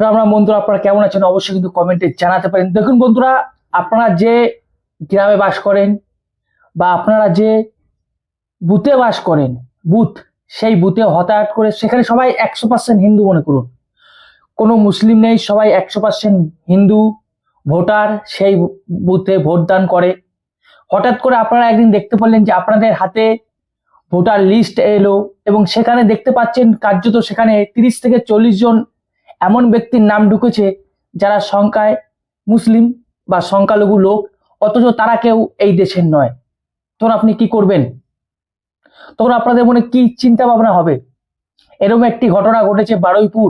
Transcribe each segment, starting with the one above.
রাম বন্ধুরা, আপনারা কেমন আছেন? অবশ্যই কিন্তু কমেন্টে জানাতে পারেন। দেখুন বন্ধুরা, আপনারা যে গ্রামে বাস করেন বা আপনারা যে বুথে বাস করেন, বুথ, সেই বুথে হতাহত করে সেখানে সবাই একশো পার্সেন্ট হিন্দু মনে করুন। কোনো মুসলিম নেই, সবাই একশো পার্সেন্ট হিন্দু ভোটার, সেই বুথে ভোট দান করে। হঠাৎ করে আপনারা একদিন দেখতে পারলেন যে আপনাদের হাতে ভোটার লিস্ট এলো এবং সেখানে দেখতে পাচ্ছেন কার্যত সেখানে তিরিশ থেকে চল্লিশ জন এমন ব্যক্তির নাম ঢুকেছে যারা সংখ্যায় মুসলিম বা সংখ্যালঘু লোক, অথচ তারা কেউ এই দেশের নয়। তখন আপনি কি করবেন? তখন আপনাদের মনে কি চিন্তা ভাবনা হবে? এরকম একটি ঘটনা ঘটেছে বারুইপুর।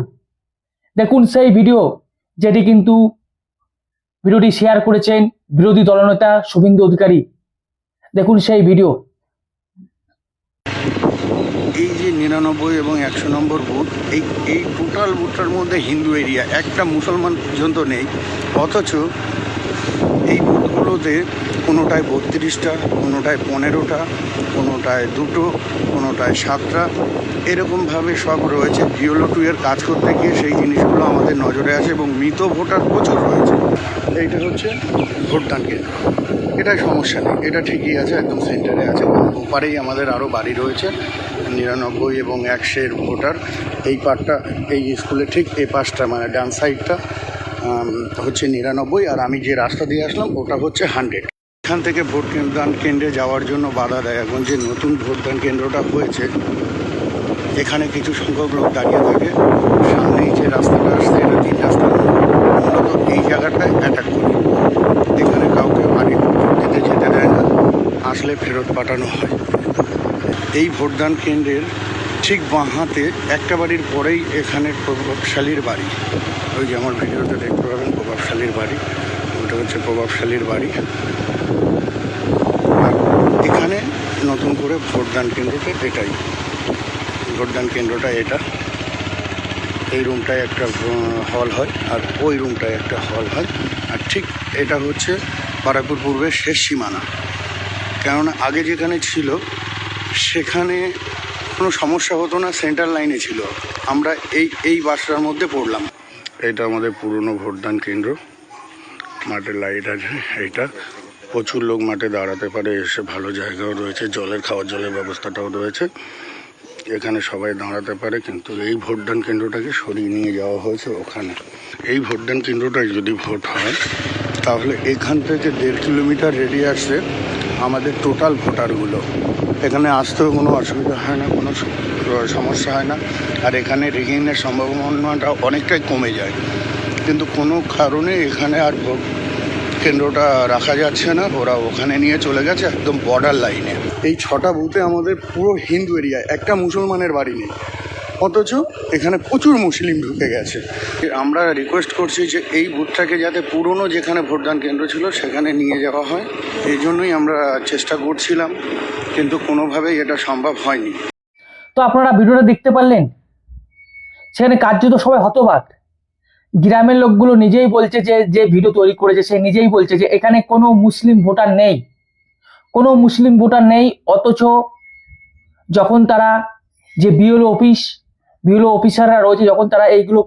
দেখুন সেই ভিডিও যেটি কিন্তু ভিডিওটি শেয়ার করেছেন বিরোধী দলনেতা শুভেন্দু অধিকারী। দেখুন সেই ভিডিও। এই যে নিরানব্বই এবং একশো নম্বর বুথ এই এই টোটাল বুথটার মধ্যে হিন্দু এরিয়া, একটা মুসলমান পর্যন্ত নেই, অথচ এই বুথগুলোতে কোনোটায় বত্রিশটা, কোনোটায় পনেরোটা, কোনোটায় দুটো, কোনোটায় সাতটা, এরকমভাবে সব রয়েছে। ভিওলো টু এর কাজ করতে গিয়ে সেই জিনিসগুলো আমাদের নজরে আসে এবং মৃত ভোটার প্রচুর রয়েছে। এইটা হচ্ছে ভোটদান কেন্দ্র। এটাই সমস্যা নেই, এটা ঠিকই আছে, একদম সেন্টারে আছে। ওপারেই আমাদের আরও বাড়ি রয়েছে। নিরানব্বই এবং একশের ভোটার। এই পার্টটা, এই স্কুলের ঠিক এই পাশটা মানে ডান সাইডটা হচ্ছে নিরানব্বই আর আমি যে রাস্তা দিয়ে আসলাম ওটা হচ্ছে হান্ড্রেড। এখান থেকে ভোট কেন্দ্রে যাওয়ার জন্য বাধা দেয়। এখন যে নতুন ভোটদান কেন্দ্রটা হয়েছে, এখানে কিছু সংখ্যক লোক দাঁড়িয়ে থাকে। সামনেই যে রাস্তাটা আসছে, এটা তিন রাস্তা। মূলত এই জায়গাটায় অ্যাটাক করে। এখানে কাউকে বাড়ি দিতে যেতে দেয় না। আসলে ফেরত পাঠানো হয়। এই ভোটদান কেন্দ্রের ঠিক বাঁ হাতে একটা বাড়ির পরেই এখানে প্রভাবশালীর বাড়ি। ওই যে আমার ভিডিওতে দেখতে পাবেন প্রভাবশালীর বাড়ি। ওটা হচ্ছে প্রভাবশালীর বাড়ি। আর এখানে নতুন করে ভোটদান কেন্দ্রটা এটাই। ভোটদান কেন্দ্রটা এটা। এই রুমটায় একটা হল হয় আর ওই রুমটায় একটা হল হয়। আর ঠিক এটা হচ্ছে বারাকপুর পূর্বের শেষ সীমানা। কেননা আগে যেখানে ছিল সেখানে কোনো সমস্যা হতো না সেন্ট্রাল লাইনে ছিল। আমরা এই এই বাসটার মধ্যে পড়লাম। এটা আমাদের পুরনো ভোটদান কেন্দ্র। মাঠে লাইট আছে, এইটা। প্রচুর লোক মাঠে দাঁড়াতে পারে, এসে ভালো জায়গাও রয়েছে, জলের খাওয়ার জলের ব্যবস্থাটাও রয়েছে। এখানে সবাই দাঁড়াতে পারে, কিন্তু এই ভোটদান কেন্দ্রটাকে সরিয়ে নিয়ে যাওয়া হয়েছে ওখানে। এই ভোটদান কেন্দ্রটায় যদি ভোট হয়, তাহলে এখান থেকে দেড় কিলোমিটার রেডিয়াসে আমাদের টোটাল ভোটারগুলো এখানে আসতেও কোনো অসুবিধা হয় না, কোনো সমস্যা হয় না। আর এখানে রিগিংয়ের সম্ভাবনাটা অনেকটাই কমে যায়। কিন্তু কোনো কারণে এখানে আর ভোট কেন্দ্রটা রাখা যাচ্ছে না। ওরা ওখানে নিয়ে চলে গেছে একদম বর্ডার লাইনে এই ছটা বুথে আমাদের পুরো হিন্দু এরিয়া একটা মুসলমানের বাড়ি নেই। অথচ এখানে প্রচুর মুসলিম ঢুকে গেছে। আমরা রিকোয়েস্ট করছি যে এই বুথটাকে যাতে পুরনো যেখানে ভোটদান কেন্দ্র ছিল সেখানে নিয়ে যাওয়া হয়। এই জন্যই আমরা চেষ্টা করছিলাম, কিন্তু কোনোভাবেই এটা সম্ভব হয়নি। তো আপনারা ভিডিওটা দেখতে পারলেন? সেখানে কার্যত সবাই হতবাক। গ্রামের লোকগুলো নিজেই বলছে যে যে ভিডিও তৈরি করেছে সে নিজেই বলছে যে, এখানে কোনো মুসলিম ভোটার নেই। কোনো মুসলিম ভোটার নেই, অথচ যখন তারা যে বিএলও অফিস বিএলও অফিসাররা রয়েছে, যখন তারা এইগুলো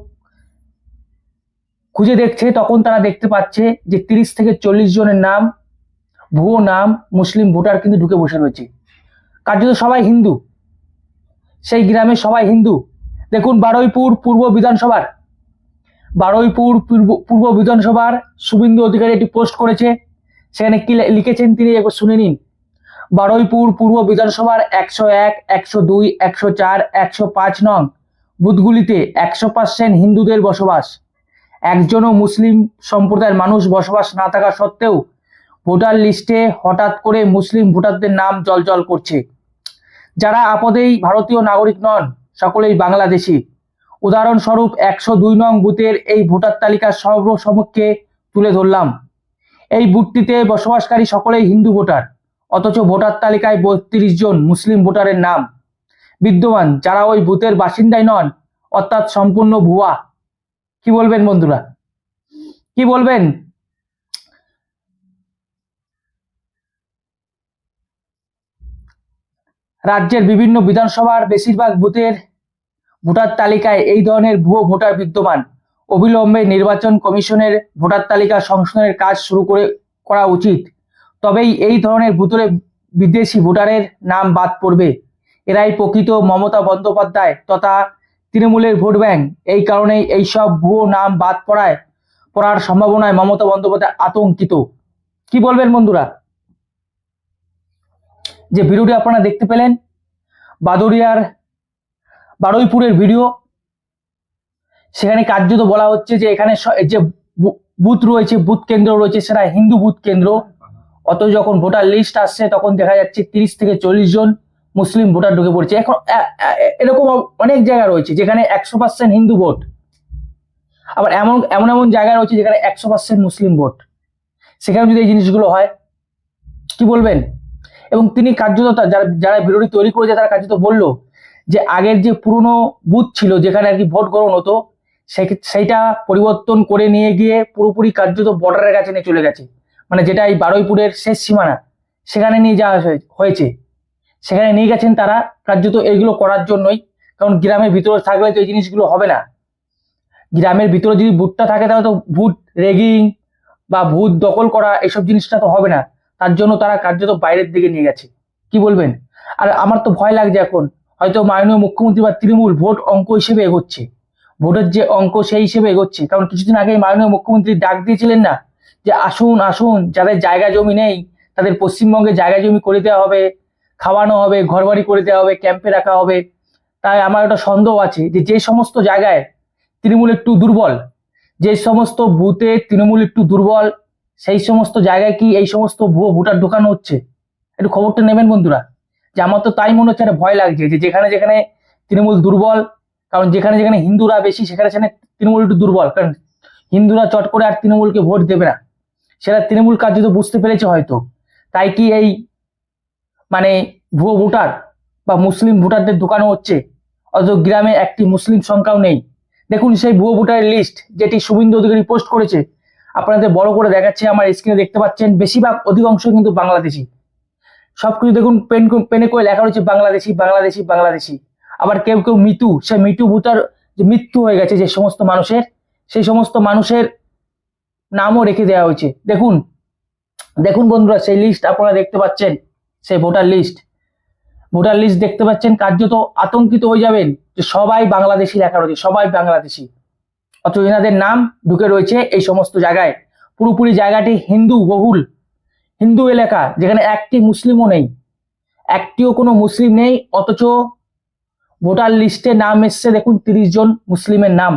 খুঁজে দেখছে, তখন তারা দেখতে পাচ্ছে যে তিরিশ থেকে চল্লিশ জনের নাম, ভুয়ো নাম, মুসলিম ভোটার কিন্তু ঢুকে বসে রয়েছে। কার্যত সবাই হিন্দু। সেই গ্রামে সবাই হিন্দু। দেখুন, বারুইপুর পূর্ব বিধানসভার, বারুইপুর পূর্ব পূর্ব বিধানসভার শুভেন্দু অধিকারী একটি পোস্ট করেছে, সেখানে কি লিখেছেন তিনি, একবার শুনে নিন। বারুইপুর পূর্ব বিধানসভার একশো এক, একশো দুই, একশো চার, একশো পাঁচ নং বুথগুলিতে একশো পার্সেন্ট হিন্দুদের বসবাস। একজনও মুসলিম সম্প্রদায়ের মানুষ বসবাস না থাকা সত্ত্বেও ভোটার লিস্টে হঠাৎ করে মুসলিম ভোটারদের নাম জলজল করছে। যারা আপদেই ভারতীয় নাগরিক নন, সকলেই বাংলাদেশি। উদাহরণস্বরূপ একশো দুই নং বুথের এই ভোটার তালিকা সর্বসমক্ষে তুলে ধরলাম। এই বুথটিতে বসবাসকারী সকলেই হিন্দু ভোটার, অথচ ভোটার তালিকায় বত্রিশ জন মুসলিম ভোটারের নাম। বিদ্যমান, যারা ওই ভূতের বাসিন্দাই নন, অর্থাৎ সম্পূর্ণ ভুয়া। কি বলবেন বন্ধুরা? কি বলবেন? রাজ্যের বিভিন্ন বিধানসভার বেশিরভাগ বুথের ভোটার তালিকায় এই ধরনের ভুয়ো ভোটার বিদ্যমান। অবিলম্বে নির্বাচন কমিশনের ভোটার তালিকা সংশোধনের কাজ শুরু করে, করা উচিত। তবেই এই ধরনের ভুতুরে বিদেশি ভোটারের নাম বাদ পড়বে। এরাই প্রকৃত মমতা বন্দ্যোপাধ্যায় তথা তৃণমূলের ভোট ব্যাংক। এই কারণেই এইসব ভুয়ো নাম বাদ পড়ায়, পড়ার সম্ভাবনায় মমতা বন্দ্যোপাধ্যায় আতঙ্কিত। কি বলবেন বন্ধুরা? যে ভিডিওটি আপনারা দেখতে পেলেন বাদুরিয়ার বারুইপুরের ভিডিও, সেখানে কার্যত বলা হচ্ছে যে এখানে যে বুথ রয়েছে, বুথ কেন্দ্র রয়েছে, সেটা হিন্দু বুথ কেন্দ্র। অত যখন ভোটার লিস্ট আসছে, তখন দেখা যাচ্ছে তিরিশ থেকে চল্লিশ জন মুসলিম ভোটার ঢুকে পড়ছে। এখন এরকম অনেক জায়গা রয়েছে যেখানে একশো পার্সেন্ট হিন্দু ভোট। আবার এমন এমন এমন জায়গা রয়েছে যেখানে একশো পার্সেন্ট মুসলিম ভোট। সেখানে যদি এই জিনিসগুলো হয়, কি বলবেন? এবং তিনি কার্যত যারা যারা বিরোধী তৈরি করেছে তারা কার্যত বলল যে আগের যে পুরনো বুথ ছিল যেখানে আর কি ভোট গ্রহণ হতো সেইটা পরিবর্তন করে নিয়ে গিয়ে পুরোপুরি কার্যত বর্ডারের কাছে নিয়ে চলে গেছে। মানে যেটা এই বারুইপুরের শেষ সীমানা, সেখানে নিয়ে যাওয়া হয়েছে। সেখানে নিয়ে গেছেন তারা কার্যত এইগুলো করার জন্যই। কারণ গ্রামের ভিতরে থাকলে তো এই জিনিসগুলো হবে না। গ্রামের ভিতরে যদি ভুটটা থাকে তাহলে তো ভুট রেগিং বা ভূত দখল করা এসব জিনিসটা তো হবে না। তার জন্য তারা কার্যত বাইরের দিকে নিয়ে গেছে। কি বলবেন? আর আমার তো ভয় লাগছে এখন। হয়তো মাননীয় মুখ্যমন্ত্রী বা তৃণমূল ভোট অঙ্ক হিসেবে এগোচ্ছে। ভোটের যে অঙ্ক সেই হিসেবে এগোচ্ছে। কারণ কিছুদিন আগে মাননীয় মুখ্যমন্ত্রী ডাক দিয়েছিলেন না যে আসুন আসুন, যাদের জায়গা জমি নেই, তাদের পশ্চিমবঙ্গে জায়গা জমি করে দেওয়া হবে। খাওয়ানো হবে, ঘরবাড়ি করে দেওয়া হবে ক্যাম্পে রাখা হবে। তাই আমার একটা সন্দেহ আছে যে যে সমস্ত জায়গায় তৃণমূল একটু দুর্বল, যে সমস্ত বুথে তৃণমূল একটু দুর্বল, সেই সমস্ত জায়গায় কি এই সমস্ত ভুয়ো ভোটার ঢোকানো হচ্ছে? একটু খবরটা নেবেন বন্ধুরা। যে আমার তো তাই মনে হচ্ছে একটা ভয় লাগছে যে যেখানে যেখানে তৃণমূল দুর্বল, কারণ যেখানে যেখানে হিন্দুরা বেশি, সেখানে সেখানে তৃণমূল একটু দুর্বল। কারণ হিন্দুরা চট করে আর তৃণমূলকে ভোট দেবে না। সেটা তৃণমূল কার্যত বুঝতে পেরেছে হয়তো। তাই কি এই মানে ভুয়ো ভোটার বা মুসলিম ভোটারদের ঢোকানো হচ্ছে। অথচ গ্রামে একটি মুসলিম সংখ্যাও নেই। দেখুন সেই ভুয়ো ভোটারের লিস্ট যেটি শুভেন্দু অধিকারী পোস্ট করেছে। আপনাদের বড় করে দেখাচ্ছে, আমার স্ক্রিনে দেখতে পাচ্ছেন, বেশিরভাগ অধিকাংশ কিন্তু বাংলাদেশি। সবকিছু দেখুন পেন পেনে করে লেখা রয়েছে, বাংলাদেশি বাংলাদেশি বাংলাদেশি। আবার কেউ কেউ মৃত্যু সে মৃত্যু ভোটার যে মৃত্যু হয়ে গেছে যে সমস্ত মানুষের, সেই সমস্ত মানুষের নামও রেখে দেওয়া হয়েছে। দেখুন দেখুন বন্ধুরা, সেই লিস্ট আপনারা দেখতে পাচ্ছেন। সেই ভোটার লিস্ট ভোটার লিস্ট দেখতে পাচ্ছেন, কার্যত আতঙ্কিত হয়ে যাবেন যে সবাই বাংলাদেশি লেখা রয়েছে সবাই বাংলাদেশি। অথচ এনাদের নাম ঢুকে রয়েছে এই সমস্ত জায়গায়। পুরোপুরি জায়গাটি হিন্দু বহুল, হিন্দু এলাকা, যেখানে একটি মুসলিমও নেই। একটিও কোনো মুসলিম নেই, অথচ ভোটার লিস্টে নাম এসছে, দেখুন, তিরিশ জন মুসলিমের নাম।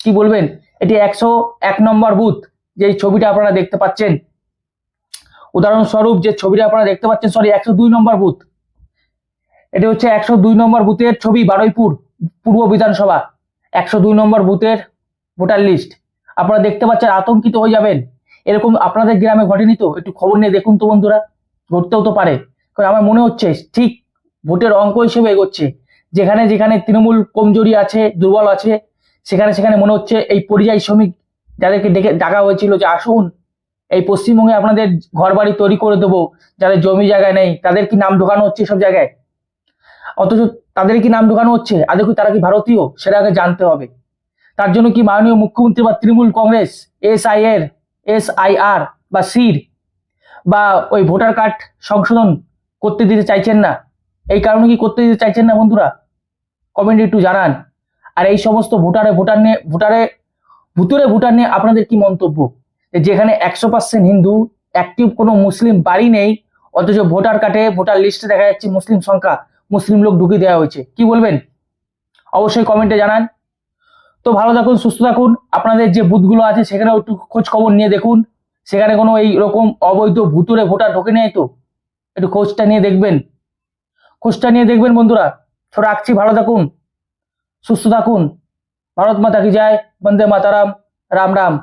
কি বলবেন? এটি একশো এক নম্বর বুথ যে ছবিটা আপনারা দেখতে পাচ্ছেন। উদাহরণস্বরূপ যে ছবিটা আপনারা দেখতে পাচ্ছেন সরি একশো দুই নম্বর বুথ। এটি হচ্ছে একশো দুই নম্বর বুথের ছবি বারুইপুর পূর্ব বিধানসভা। একশো দুই নম্বর বুথের ভোটার লিস্ট। আপনারা দেখতে পাচ্ছেন, আতঙ্কিত হয়ে যাবেন। এরকম আপনাদের গ্রামে ঘটেনি তো? একটু খবর নিয়ে দেখুন তো বন্ধুরা। ঘটতেও তো পারে। কারণ আমার মনে হচ্ছে, ঠিক ভোটের অঙ্ক হিসেবে এগোচ্ছে। যেখানে যেখানে তৃণমূল কমজোরি আছে, দুর্বল আছে, সেখানে সেখানে মনে হচ্ছে এই পরিযায়ী শ্রমিক যাদেরকে ডেকে ডাকা হয়েছিল যে আসুন এই পশ্চিমবঙ্গে আপনাদের ঘর বাড়ি তৈরি করে দেবো, যাদের জমি জায়গা নেই, তাদের কি নাম ঢোকানো হচ্ছে সব জায়গায়? অথচ তাদের কি নাম ঢোকানো হচ্ছে? আদৌ কি তারা কি ভারতীয়? সেটা আগে জানতে হবে। তার জন্য কি মাননীয় মুখ্যমন্ত্রী বা তৃণমূল কংগ্রেস এস আই এর এস আই আর বা সির বা ওই ভোটার কার্ড সংশোধন করতে দিতে চাইছেন না? এই কারণে কি করতে দিতে চাইছেন না বন্ধুরা? কমেন্ট একটু জানান। আর এই সমস্ত ভোটারে, ভোটার নিয়ে, ভোটারে, ভুতুরে ভোটার নিয়ে আপনাদের কি মন্তব্য? যেখানে একশো পার্সেন্ট হিন্দু অ্যাক্টিভ কোনো মুসলিম বাড়ি নেই, অথচ ভোটার কার্ডে ভোটার লিস্টে দেখা যাচ্ছে মুসলিম সংখ্যা, মুসলিম লোক ঢুকিয়ে দেওয়া হয়েছে। কি বলবেন? অবশ্যই কমেন্টে জানান। তো ভালো থাকুন, সুস্থ থাকুন। আপনাদের যে বুথগুলো আছে, সেখানেও একটু খোঁজ খবর নিয়ে দেখুন। সেখানে কোনো এই রকম অবৈধ ভুতুরে ভোটার ঢোকে নেই তো? একটু খোঁজটা নিয়ে দেখবেন। খোঁজটা নিয়ে দেখবেন বন্ধুরা। তো রাখছি, ভালো থাকুন। সুস্থ থাকুন। ভারত মাতা কি যায় বন্দে মাতারাম, রাম রাম।